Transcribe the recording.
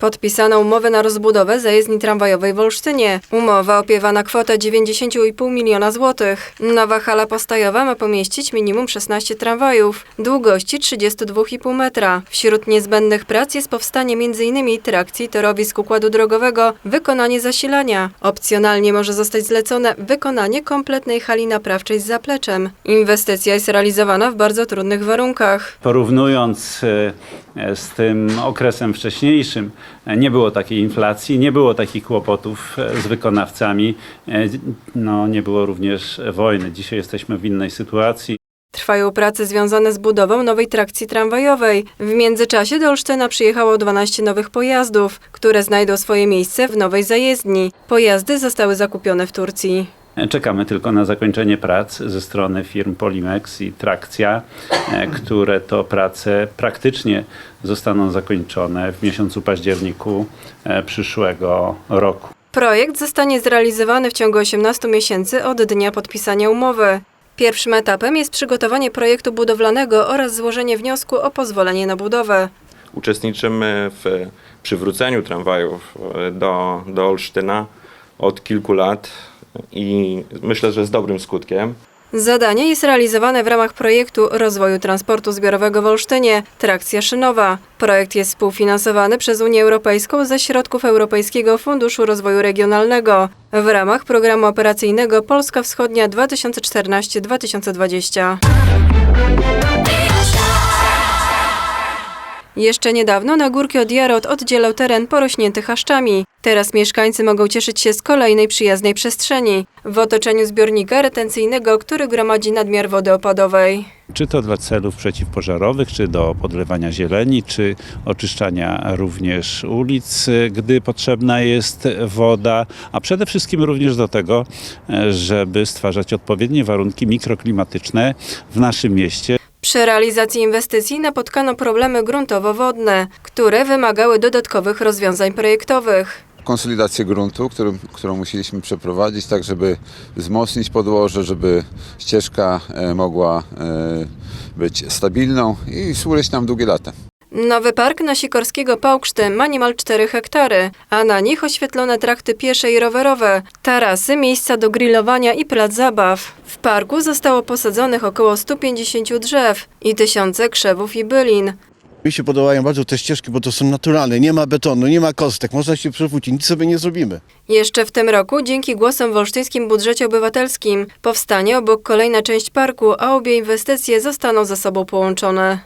Podpisano umowę na rozbudowę zajezdni tramwajowej w Olsztynie. Umowa opiewa na kwotę 90,5 miliona złotych. Nowa hala postojowa ma pomieścić minimum 16 tramwajów, długości 32,5 metra. Wśród niezbędnych prac jest powstanie m.in. trakcji, torowisk układu drogowego, wykonanie zasilania. Opcjonalnie może zostać zlecone wykonanie kompletnej hali naprawczej z zapleczem. Inwestycja jest realizowana w bardzo trudnych warunkach. Porównując e, z tym okresem wcześniejszym, e, nie było takiej inflacji, nie było takich kłopotów e, z wykonawcami, e, no, nie było również wojny. Dzisiaj jesteśmy w innej sytuacji. Trwają prace związane z budową nowej trakcji tramwajowej. W międzyczasie do Olsztyna przyjechało 12 nowych pojazdów, które znajdą swoje miejsce w nowej zajezdni. Pojazdy zostały zakupione w Turcji. E, Czekamy tylko na zakończenie prac ze strony firm Polimex i Trakcja, e, które to prace praktycznie zostaną zakończone w miesiącu październiku e, przyszłego roku. Projekt zostanie zrealizowany w ciągu 18 miesięcy od dnia podpisania umowy. Pierwszym etapem jest przygotowanie projektu budowlanego oraz złożenie wniosku o pozwolenie na budowę. Uczestniczymy w przywróceniu tramwajów do, do Olsztyna od kilku lat i myślę, że z dobrym skutkiem. Zadanie jest realizowane w ramach projektu rozwoju transportu zbiorowego w Olsztynie Trakcja Szynowa. Projekt jest współfinansowany przez Unię Europejską ze środków Europejskiego Funduszu Rozwoju Regionalnego w ramach programu operacyjnego Polska Wschodnia 2014-2020. Jeszcze niedawno na górki od Jarot oddzielał teren porośnięty chaszczami. Teraz mieszkańcy mogą cieszyć się z kolejnej przyjaznej przestrzeni w otoczeniu zbiornika retencyjnego, który gromadzi nadmiar wody opadowej. Czy to dla celów przeciwpożarowych, czy do podlewania zieleni, czy oczyszczania również ulic, gdy potrzebna jest woda, a przede wszystkim również do tego, e, żeby stwarzać odpowiednie warunki mikroklimatyczne w naszym mieście. Przy realizacji inwestycji napotkano problemy gruntowo-wodne, które wymagały dodatkowych rozwiązań projektowych. konsolidację gruntu, którą, którą musieliśmy przeprowadzić, tak żeby wzmocnić podłoże, żeby ścieżka e, mogła e, być stabilną i służyć nam długie lata. Nowy park na Sikorskiego Pałkszty ma niemal 4 hektary, a na nich oświetlone trakty piesze i rowerowe, tarasy, miejsca do grillowania i plac zabaw. W parku zostało posadzonych około 150 drzew i tysiące krzewów i bylin. Mi się podobają bardzo te ścieżki, bo to są naturalne. Nie ma betonu, nie ma kostek, można się przewrócić, nic sobie nie zrobimy. Jeszcze w tym roku, dzięki głosom w olsztyńskim budżecie obywatelskim, powstanie obok kolejna część parku, a obie inwestycje zostaną ze sobą połączone.